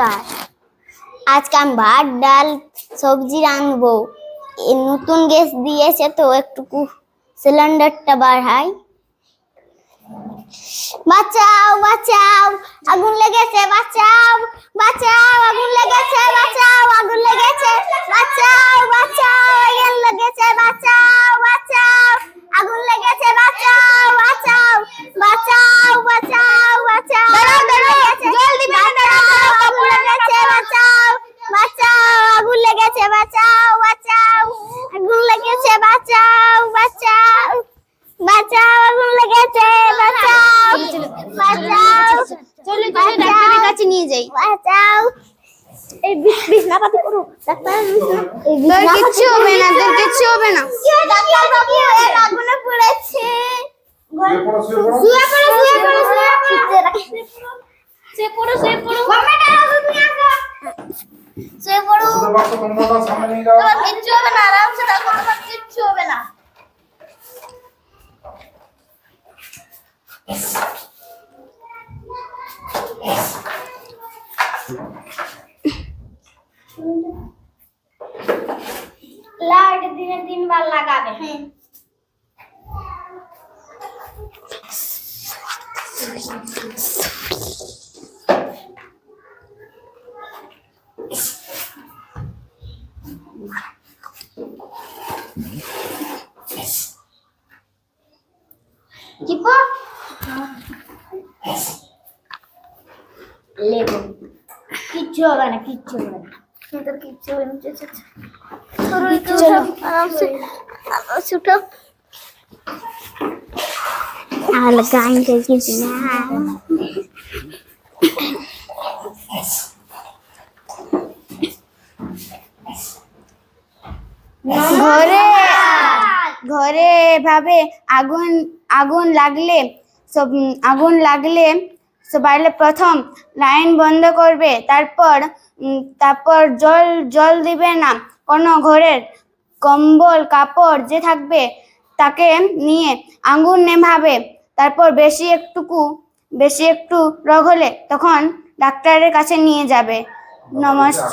নমস্কার আজকে আমি ভাত, ডাল, সবজি রাঁধবো। নতুন গ্যাস দিয়েছে তো একটু সিলিন্ডারটা বাড়াই। বাঁচাও বাঁচাও, আগুন লেগেছে বাঁচাও আগুন লেগেছে বাঁচাও বাঁচাও আগুন লেগেছে বাঁচাও বাঁচাও আগুন লেগেছে বাঁচাও বাঁচাও বাঁচাও বাঁচাও বাঁচাও দাঁড়াও দাঁড়াও জলদি বাঁচাও আগুন লেগেছে বাঁচাও বাঁচাও আগুন লেগেছে বাঁচাও বাঁচাও আগুন লেগেছে বাঁচাও বাঁচাও বাঁচাও আগুন লেগেছে বাঁচাও বাঁচাও চলো ডাক্তারের কাছে নিয়ে যাই। বাঁচাও। এই বিষ বিছনাপাতি করো। ডাক্তার এই তোর কিচ্ছু হবে না তোর কিচ্ছু হবে না। ডাক্তার বাবু এর আগুনে পড়েছে। শুয়ে পড়ো, শুয়ে পড়ো। শুয়ে পড়ো শুয়ে পড়ো শুয়ে পড়ো। সে পড়ো সে শুয়ে পড়ো ওষুধের বাক্স তোমরা সামনে নিয়ে যাও। তোমার কিচ্ছু হবে না আরামসে থাকো তোমার হবে না। लाइट दिने दिन बार लगावे हैं লেবু। কিচ্ছু হবে না কিচ্ছু হবে না। তোর কিচ্ছু হবে না। আরামসে আরামসে উঠো। আর গাইতে কিছু না। ঘরে ঘরে ভাবে আগুন আগুন লাগলে সব আগুন লাগলে সবাই প্রথম লাইন বন্ধ করবে তারপর তারপর জল জল দিবে না। কোনো ঘরের কম্বল কাপড় যে থাকবে তাকে নিয়ে আগুন নেভাবে। তারপর বেশি একটুকু বেশি একটু রোগ হলে তখন ডাক্তারের কাছে নিয়ে যাবে। নমস্কার